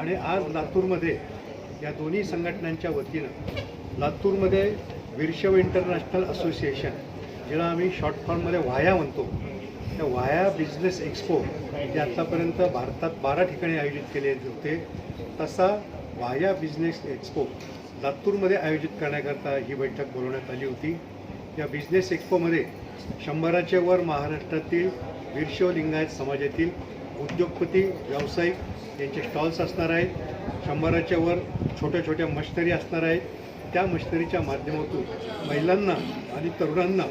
आणि आज लातूरमध्ये या दोन्ही संघटनांच्या वतीनं लातूरमध्ये विरशव इंटरनॅशनल असोसिएशन ज्याला आम्ही शॉर्ट फॉर्ममध्ये व्हाया म्हणतो त्या व्हाया बिझनेस एक्सपो जे आत्तापर्यंत भारतात बारा ठिकाणी आयोजित केले होते तसा व्हाया बिझनेस एक्सपो लातूरमध्ये आयोजित करण्याकरता ही बैठक बोलवण्यात आली होती. या बिझनेस एक्सपोमध्ये शंभराच्या वर महाराष्ट्रातील विरशव लिंगायत समाजातील उद्योगपती व्यावसायिक यांचे स्टॉल्स असणार आहेत. शंभराच्या वर छोट्या छोट्या मशिनरी असणार आहेत. त्या मशनरीच्या माध्यमातून महिलांना आणि तरुणांना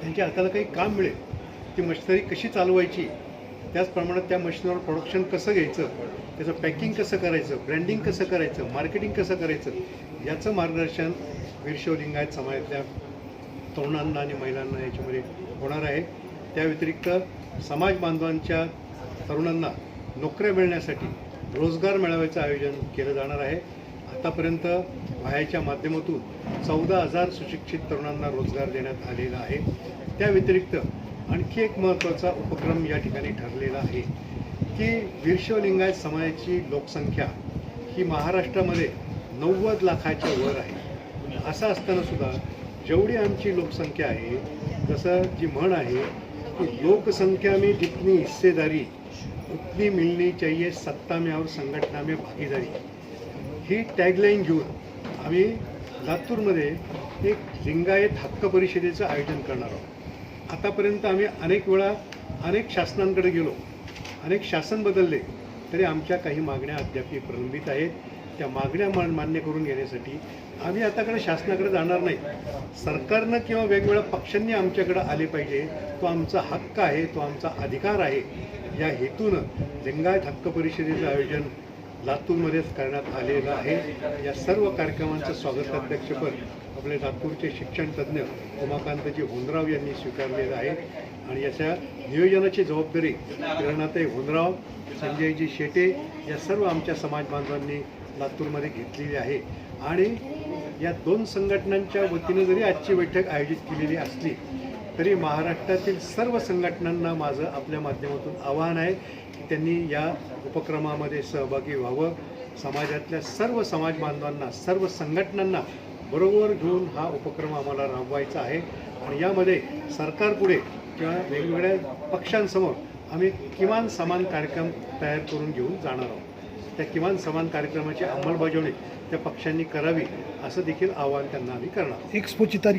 त्यांच्या हाताला काही काम मिळेल. ती मशनरी कशी चालवायची? त्याचप्रमाणे त्या मशीनवर प्रोडक्शन कसं घ्यायचं? त्याचं पॅकिंग कसं करायचं? ब्रँडिंग कसं करायचं? मार्केटिंग कसं करायचं? याचं मार्गदर्शन वीरशैव लिंगायत समाजातल्या तरुणांना आणि महिलांना याच्यामध्ये होणार आहे. त्या व्यतिरिक्त समाज बांधवांच्या तरुणांना नोकऱ्या मिळण्यासाठी रोजगार मेळाव्याचं आयोजन केलं जाणार आहे. आतापर्यंत व्हायच्या माध्यमातून चौदा हजार सुशिक्षित तरुणांना रोजगार देण्यात आलेला आहे. त्या व्यतिरिक्त आणखी एक महत्त्वाचा उपक्रम या ठिकाणी ठरलेला आहे की विश्वलिंगायत समाजाची लोकसंख्या ही महाराष्ट्रामध्ये नव्वद लाखाच्या वर आहे. असं असतानासुद्धा जेवढी आमची लोकसंख्या आहे जसं जी म्हण आहे की लोकसंख्या मी जितनी हिस्सेदारी उतनी मिलनी चाहिए सत्ता में और संघटना में भागीदारी। ही टॅगलाईन घेऊन आम्ही लातूरमध्ये एक लिंगायत हक्क परिषदेचं आयोजन करणार आहोत. आतापर्यंत आम्ही अनेक वेळा अनेक शासनांकडे गेलो अनेक शासन बदलले तरी आमच्या काही मागण्या अद्याप प्रलंबित आहेत. त्या मागण्या मान मान्य करून घेण्यासाठी आम्ही आताकडे शासनाकडे जाणार नाही. सरकारनं किंवा वेगवेगळ्या पक्षांनी आमच्याकडे आले पाहिजे. तो आमचा हक्क आहे तो आमचा अधिकार आहे. या हेतूनं लिंगायत हक्क परिषदेचं आयोजन लातूरमध्येच करण्यात आलेलं आहे. या सर्व कार्यक्रमांचं स्वागताध्यक्षपद आपले लातूरचे शिक्षणतज्ज्ञ उमाकांतजी होनराव यांनी स्वीकारलेलं आहे. आणि याच्या नियोजनाची जबाबदारी किरणाताई होनराव संजयजी शेटे या सर्व आमच्या समाज बांधवांनी लातूरमध्ये घेतलेली आहे. आणि या दोन संघटनांच्या वतीनं जरी आजची बैठक आयोजित केलेली असली तरी महाराष्ट्रातील सर्व संघटनांना माझं आपल्या माध्यमातून आवाहन आहे की त्यांनी या उपक्रमामध्ये सहभागी व्हावं. समाजातल्या सर्व समाज बांधवांना सर्व संघटनांना बरोबर घेऊन हा उपक्रम आम्हाला राबवायचा आहे. आणि यामध्ये सरकारपुढे किंवा वेगवेगळ्या पक्षांसमोर आम्ही किमान समान कार्यक्रम तयार करून घेऊन जाणार आहोत. त्या किमान समान कार्यक्रमाची अंमलबजावणी त्या पक्षांनी करावी असं देखील आवाहन त्यांना आम्ही करणार एक्सपोची तारीख